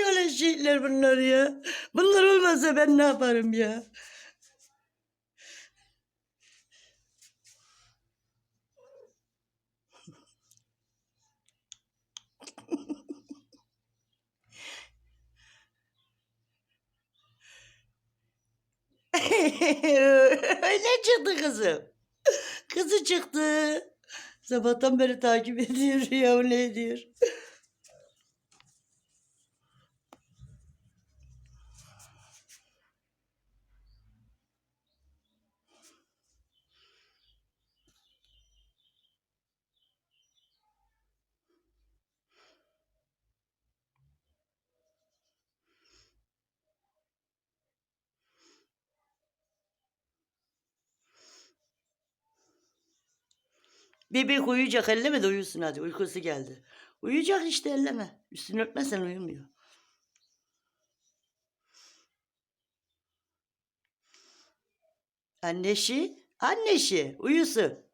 böyle şeyler bunlar ya. Bunlar olmasa ben ne yaparım ya? ne çıktı kızım? Kızı çıktı. Sabahtan beri takip ediyor ya ne diyor. Bebek uyuyacak elleme de uyusun hadi uykusu geldi. Uyuyacak işte elleme. Üstünü örtmezsen uyumuyor. Anneşi, anneşi uyusun.